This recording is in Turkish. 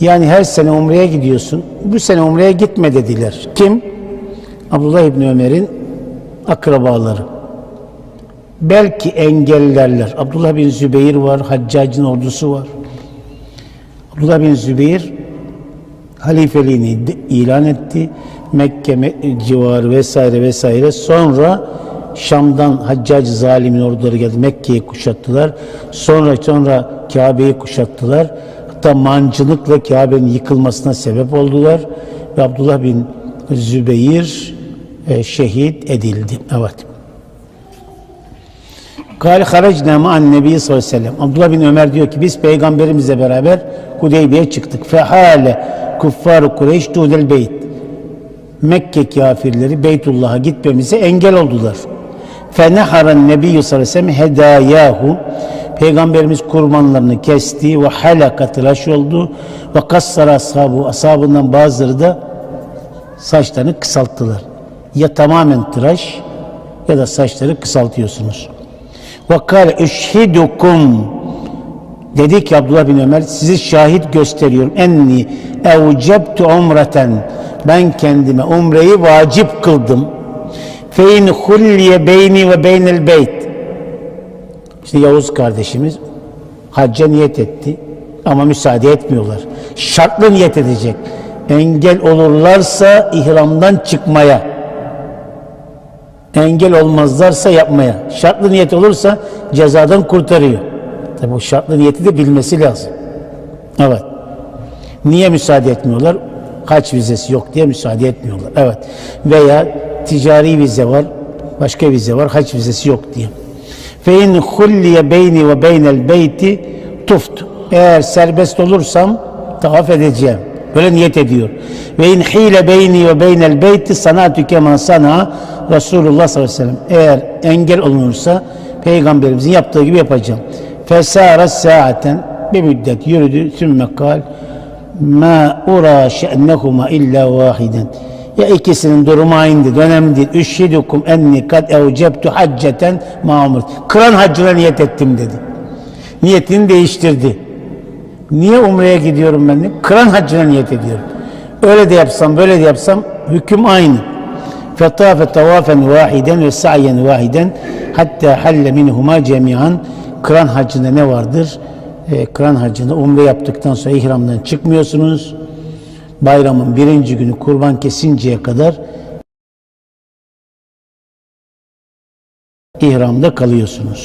Yani her sene umreye gidiyorsun. Bu sene umreye gitme dediler. Kim? Abdullah İbni Ömer'in akrabaları. Belki engellerler. Abdullah bin Zübeyir var, Haccac'ın ordusu var. Abdullah bin Zübeyir halifeliğini ilan etti. Mekke me- civarı vesaire vesaire. Sonra Şam'dan Haccac zalimin orduları geldi. Mekke'yi kuşattılar. Sonra sonra Kabe'yi kuşattılar. Hatta mancınıkla Kabe'nin yıkılmasına sebep oldular. Ve Abdullah bin Zübeyir e, şehit edildi. Evet. Kâle haracnâ ma'an nebi sallallahu aleyhi ve sellem. Abdullah bin Ömer diyor ki biz peygamberimizle beraber Hudeybiye'ye çıktık. Fehâle kuffâru Kureyş dûdel beyt. Mekke kafirleri Beytullah'a gitmemize engel oldular. Feneharan nebiyyü sallallahu aleyhi ve sellem hedâyâhu. Peygamberimiz kurbanlarını kesti ve halaka tıraş oldu ve kassara ashabu ashabından bazıları da saçlarını kısalttılar. Ya tamamen tıraş ya da saçları kısaltıyorsunuz. Ve kâle eşhidukum dedi ki Abdullah bin Ömer sizi şahit gösteriyorum. Enni evcebtu umreten ben kendime umreyi vacip kıldım. Fe in hulliye beyni ve beynel beyt işte Yavuz kardeşimiz hacca niyet etti ama müsaade etmiyorlar. Şartlı niyet edecek. Engel olurlarsa ihramdan çıkmaya. Engel olmazlarsa yapmaya. Şartlı niyet olursa cezadan kurtarıyor. Tabi bu şartlı niyeti de bilmesi lazım. Evet. Niye müsaade etmiyorlar? Kaç vizesi yok diye müsaade etmiyorlar. Evet. Veya ticari vize var, başka vize var, haç vizesi yok diye. Fe in hulliye beyni ve beynel beyti tuft. Eğer serbest olursam tavaf edeceğim. Böyle niyet ediyor. Ve in hile beyni ve beynel beyti sanatü kema sana Resulullah sallallahu aleyhi ve sellem. Eğer engel olunursa peygamberimizin yaptığı gibi yapacağım. Fesara saaten bir müddet yürüdü. Sümme kal ma ura şe'nehuma illa vahiden. Ya ikisinin durumu aynıdır. Önemli değil. Üşhidukum enni kad evcebtu hacceten ma'mur. Kıran haccına niyet ettim dedi. Niyetini değiştirdi. Niye umreye gidiyorum ben de? Kıran haccına niyet ediyorum. Öyle de yapsam, böyle de yapsam hüküm aynı. Fetafe tavafen vahiden ve sa'yen vahiden hatta halle minhuma cemiyan. Kıran haccında ne vardır? Ee, kıran haccında umre yaptıktan sonra ihramdan çıkmıyorsunuz. Bayramın birinci günü kurban kesinceye kadar ihramda kalıyorsunuz.